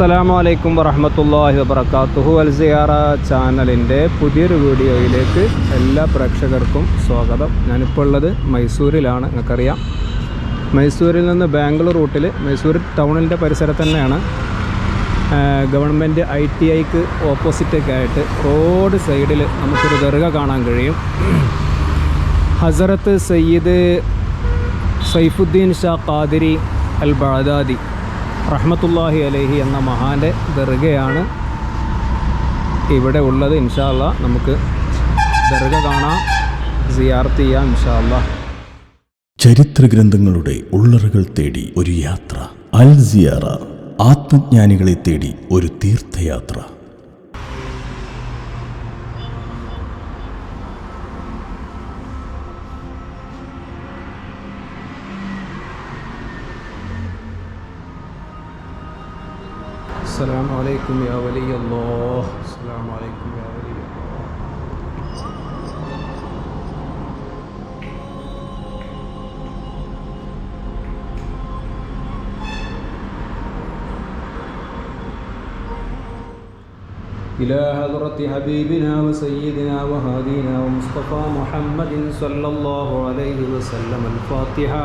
അസ്സലാമു അലൈക്കും വറഹമത്തല്ലാഹി വബർക്കാത്തുഹു അൽ സിയാറ ചാനലിന്റെ പുതിയൊരു വീഡിയോയിലേക്ക് എല്ലാ പ്രേക്ഷകർക്കും സ്വാഗതം. ഞാനിപ്പോൾ ഉള്ളത് മൈസൂരിലാണ് നിങ്ങൾക്കറിയാം. മൈസൂരിൽ നിന്ന് ബാംഗ്ലൂർ റൂട്ടിൽ മൈസൂർ ടൗണിന്റെ പരിസരത്ത് തന്നെയാണ് ഗവൺമെന്റ് ഐ ടി ഐക്ക് ഓപ്പോസിറ്റൊക്കെ ആയിട്ട് റോഡ് സൈഡിൽ നമുക്കൊരു ദർഗ കാണാൻ കഴിയും. ഹസരത്ത് സയ്യിദ് സൈഫുദ്ദീൻ ഷാ ഖാദിരി അൽ ബഅദാദി റഹ്മത്തുല്ലാഹി അലഹി എന്ന മഹാന്റെ ദർഗയാണ് ഇവിടെ ഉള്ളത് ഇൻഷാല്ല നമുക്ക് ദർഗ കാണാം സിയാർത്ത് ഇൻഷാല്ല ചരിത്ര ഗ്രന്ഥങ്ങളുടെ ഉള്ളറുകൾ തേടി ഒരു യാത്ര. അൽ സിയാറ ആത്മജ്ഞാനികളെ തേടി ഒരു തീർത്ഥയാത്ര. السلام عليكم يا ولي الله. السلام عليكم يا ولي الله. إلى حضرة حبيبنا وسيدنا وهادينا ومصطفى محمد صلى الله عليه وسلم الفاتحة.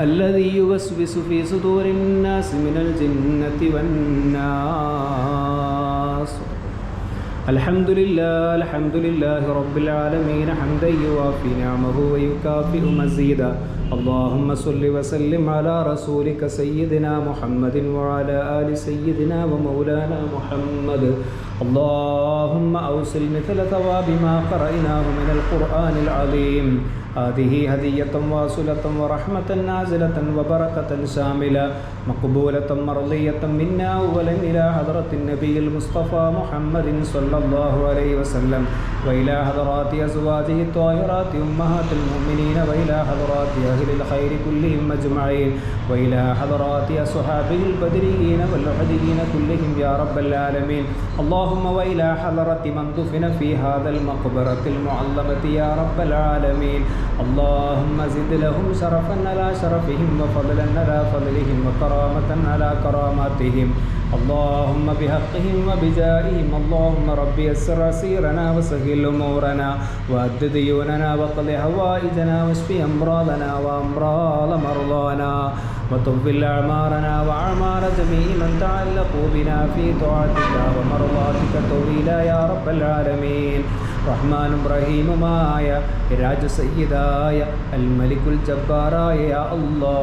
الذي يوسوس في صدور الناس من الجنة والناس الحمد لله الحمد لله رب العالمين حمدا يوافي نعمه ويكافئ مزيدا اللهم صل وسلم على رسولك سيدنا محمد وعلى آل سيدنا ومولانا محمد. اللهم أوصل مثل ثواب ما قرأناه من القرآن العظيم. هذه هدية واصلة ورحمة نازلة وبركة شاملة. مقبولة مرضية منا أولا إلى حضرة النبي المصطفى محمد صلى الله عليه وسلم وإلى حضرات أزواجه الطاهرات أمهات المؤمنين وإلى حضرات أهل الخير كلهم أجمعين وإلى حضرات أصحابه البدريين والأحديين كلهم يا رب العالمين اللهم وإلى حضرة من دفن في هذا المقبرة المعلمة يا رب العالمين اللهم زد لهم شرفا على شرفهم وفضلا على فضلهم وكرامة على كراماتهم اللهم بحقهم وبجائهم اللهم ربي يسر سيرنا وسهل أمورنا. وأد ديوننا وقض حوائجنا واشف أمراضنا وأمراض مرضانا. وطول أعمارنا وأعمار جميع من تعلقوا بنا في طاعتك ومرضاتك طويلا يا رب العالمين. റഹ്മാനും റഹീമുമായ രാജസയ്യിദായ അൽ മലിക്കുൽ ജബ്ബാറായ അല്ലാ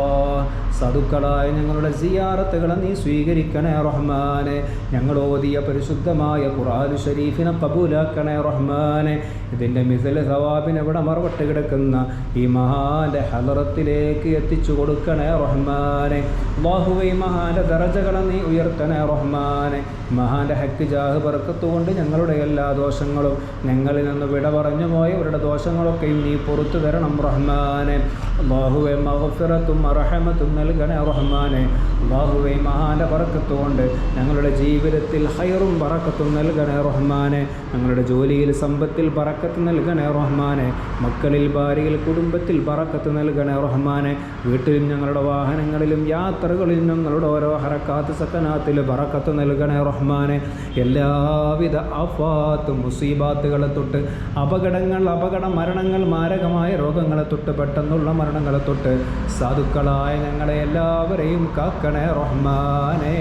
സതുക്കളായ ഞങ്ങളുടെ സിയാറത്തുകളെ നീ സ്വീകരിക്കണേ റഹ്മാനെ. ഞങ്ങൾ ഓതിയ പരിശുദ്ധമായ ഖുറാനു ഷരീഫിനെ കബൂലാക്കണേ റഹ്മാനെ. ഇതിന്റെ മിസൽ സവാബിനെ ഇവിടെ മറുപട്ട് കിടക്കുന്ന ഈ മഹാന്റെ ഹലറത്തിലേക്ക് എത്തിച്ചു കൊടുക്കണേ റഹ്മാനെ. ബാഹുവൈ മഹാന്റെ ദറജകളെ നീ ഉയർത്തണേ റഹ്മാനെ. മഹാന്റെ ഹക്ക് ജാഹ് പറക്കത്തുകൊണ്ട് ഞങ്ങളുടെ എല്ലാ ദോഷങ്ങളും ഞങ്ങൾ ഞങ്ങളിൽ നിന്ന് വിട പറഞ്ഞു പോയി ഇവരുടെ ദോഷങ്ങളൊക്കെയും നീ പുറത്തു തരണം റഹ്മാനെ. അള്ളാഹുവെ മഹഫിറത്തും അറഹമത്തും നൽകണേ റഹ്മാനെ. അള്ളാഹുവെ മഹാന പറക്കത്തുകൊണ്ട് ഞങ്ങളുടെ ജീവിതത്തിൽ ഹൈറും പറക്കത്തും നൽകണേ റഹ്മാനെ. ഞങ്ങളുടെ ജോലിയിൽ സമ്പത്തിൽ പറക്കത്ത് നൽകണേ റഹ്മാനെ. മക്കളിൽ ഭാര്യയിൽ കുടുംബത്തിൽ പറക്കത്ത് നൽകണേ റഹ്മാനെ. വീട്ടിലും ഞങ്ങളുടെ വാഹനങ്ങളിലും യാത്രകളിലും ഞങ്ങളുടെ ഓരോ ഹറക്കാത്ത് സക്കനാത്തിൽ പറക്കത്ത് നൽകണേ റഹ്മാനെ. എല്ലാവിധ അഫാത്ത് മുസീബാത്തുകളെ തൊട്ട് അപകടങ്ങൾ അപകട മരണങ്ങൾ മാരകമായ രോഗങ്ങളെ തൊട്ട് പെട്ടെന്നുള്ള മരണങ്ങളെ തൊട്ട് സാധുക്കളായ ഞങ്ങളെ എല്ലാവരെയും കാക്കണേ റഹ്മാനേ.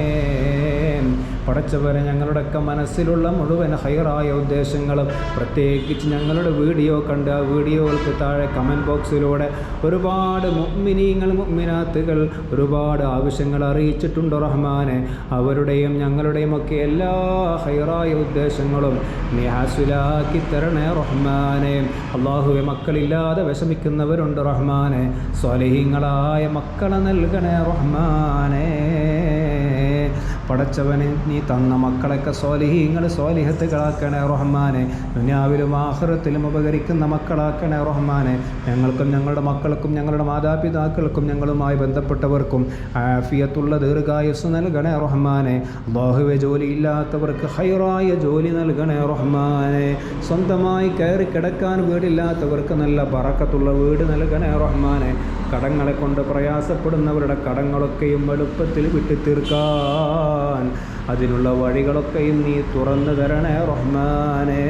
പടച്ചവരെ ഞങ്ങളുടെയൊക്കെ മനസ്സിലുള്ള മുഴുവൻ ഹയറായ ഉദ്ദേശങ്ങളും പ്രത്യേകിച്ച് ഞങ്ങളുടെ വീഡിയോ കണ്ട് ആ വീഡിയോകൾക്ക് താഴെ കമന്റ് ബോക്സിലൂടെ ഒരുപാട് മുഗ്മിനീങ്ങൾ മുഗ്മിനാത്തുകൾ ഒരുപാട് ആവശ്യങ്ങൾ അറിയിച്ചിട്ടുണ്ട് റഹ്മാനെ. അവരുടെയും ഞങ്ങളുടെയും ഒക്കെ എല്ലാ ഹൈറായ ഉദ്ദേശങ്ങളും നീ ഹാസുലാക്കി തരണേ റഹ്മാനെ. അള്ളാഹുവെ മക്കളില്ലാതെ വിഷമിക്കുന്നവരുണ്ട് റഹ്മാനെ. സ്വലഹിങ്ങളായ മക്കളെ നൽകണേ റഹ്മാനേ. പടച്ചവനെ നീ തന്ന മക്കളൊക്കെ സ്വാലിഹീങ്ങൾ സ്വാലിഹത്തുകളാക്കണേ റഹ്മാനെ. ദുനിയാവിലും ആഹ്റത്തിലും ഉപകരിക്കുന്ന മക്കളാക്കണേ റഹ്മാനെ. ഞങ്ങൾക്കും ഞങ്ങളുടെ മക്കൾക്കും ഞങ്ങളുടെ മാതാപിതാക്കൾക്കും ഞങ്ങളുമായി ബന്ധപ്പെട്ടവർക്കും ആഫിയത്തുള്ള ദീർഘായുസ് നൽകണേ റഹ്മാനെ. അള്ളാഹുവെ ജോലിയില്ലാത്തവർക്ക് ഹൈറായ ജോലി നൽകണേ റഹ്മാനെ. സ്വന്തമായി കയറി കിടക്കാൻ വീടില്ലാത്തവർക്ക് നല്ല പറക്കത്തുള്ള വീട് നൽകണേ റഹ്മാനെ. കടങ്ങളെ കൊണ്ട് പ്രയാസപ്പെടുന്നവരുടെ കടങ്ങളൊക്കെയും എളുപ്പത്തിൽ വിട്ടു തീർക്കാൻ അതിനുള്ള വഴികളൊക്കെയും നീ തുറന്നു തരണേ റഹ്മാനേ.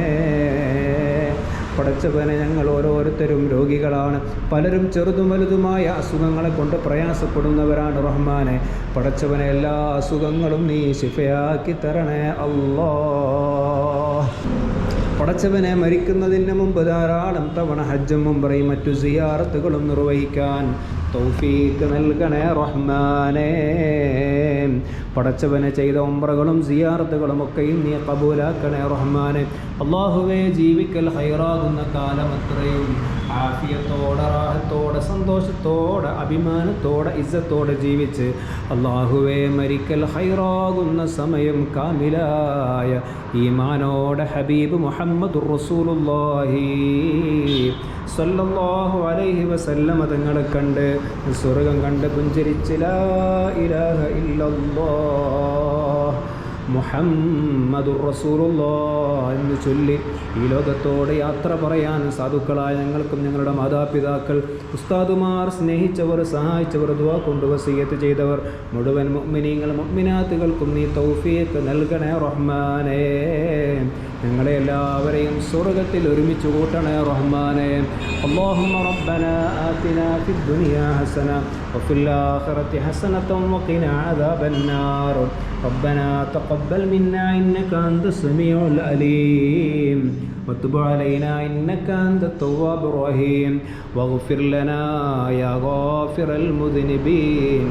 പടച്ചവനെ ഞങ്ങൾ ഓരോരുത്തരും രോഗികളാണ്. പലരും ചെറുതും വലുതുമായ അസുഖങ്ങളെ കൊണ്ട് പ്രയാസപ്പെടുന്നവരാണ് റഹ്മാനെ. പടച്ചവനെ എല്ലാ അസുഖങ്ങളും നീ ശിഫയാക്കി തരണേ അല്ലോ പടച്ചവനെ മരിക്കുന്നതിന് മുമ്പ് ധാരാളം തവണ ഹജ്ജും മുമ്പറയും മറ്റു സിയാറത്തുകളും നിർവഹിക്കാൻ തൗഫീക്ക് നൽകണേ റഹ്മാനേ. പടച്ചവനെ ചെയ്ത ഉംറകളും സിയാറത്തുകളും ഒക്കെയും നീ കബൂലാക്കണേ റഹ്മാനെ. അള്ളാഹുവെ ജീവിക്കൽ ഹൈറാകുന്ന കാലം അത്രയും ആഫിയത്തോടെ റാഹത്തോടെ സന്തോഷത്തോടെ അഭിമാനത്തോടെ ഇസ്സത്തോടെ ജീവിച്ച് അള്ളാഹുവെ മരിക്കൽ ഹൈറാകുന്ന സമയം കാമിലായ ഈമാനോടെ ഹബീബ് മുഹമ്മദ് റസൂലുല്ലാഹി സല്ലല്ലാഹു അലൈഹി വസല്ലമ തങ്ങളെ കണ്ട് സ്വർഗം കണ്ട് പുഞ്ചരിച്ചില്ല ഇലാഹ ഇല്ലല്ലാഹ് മുഹമ്മദുർ റസൂലുള്ള എന്ന് ചൊല്ലി ഈ ലോകത്തോട് യാത്ര പറയാൻ സാധുക്കളായ ഞങ്ങൾക്കും ഞങ്ങളുടെ മാതാപിതാക്കൾ ഉസ്താദുമാർ സ്നേഹിച്ചവർ സഹായിച്ചവർ ദുവാ കൊണ്ട് വസീയത്ത് ചെയ്തവർ മുഴുവൻ മുഅ്മിനീങ്ങൾ മുഅ്മിനാത്തുകൾക്കും നീ തൗഫീഖ് നൽകണേ റഹ്മാനേ. ഞങ്ങളെ എല്ലാവരെയും സ്വർഗത്തിൽ ഒരുമിച്ച് കൂട്ടണേ റഹ്മാനെ اللهم ربنا آتنا في الدنيا حسنة وفي الآخرة حسنة وقنا عذاب النار ربنا تقبل منا إنك أنت السميع العليم وتب علينا إنك أنت التواب الرحيم واغفر لنا يا غافر المذنبين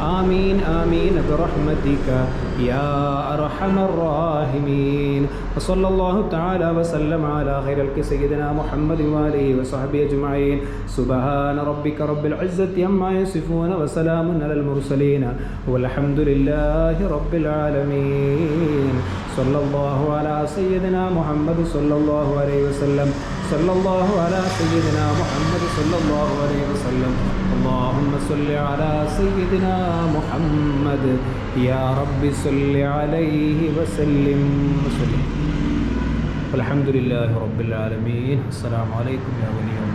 آمين آمين برحمتك يا أرحم الراحمين وصلى الله تعالى وسلم على خير الك سيدنا محمد وآله وصحبه أجمعين سبحان ربك رب العزة عما يصفون وسلام على المرسلين والحمد لله رب العالمين صلى الله على سيدنا محمد صلى الله عليه وسلم صلى الله على سيدنا محمد صلى الله عليه وسلم اللهم صل على سيدنا محمد يا رب صل عليه وسلم وسلم والحمد لله رب العالمين السلام عليكم يا ولي الله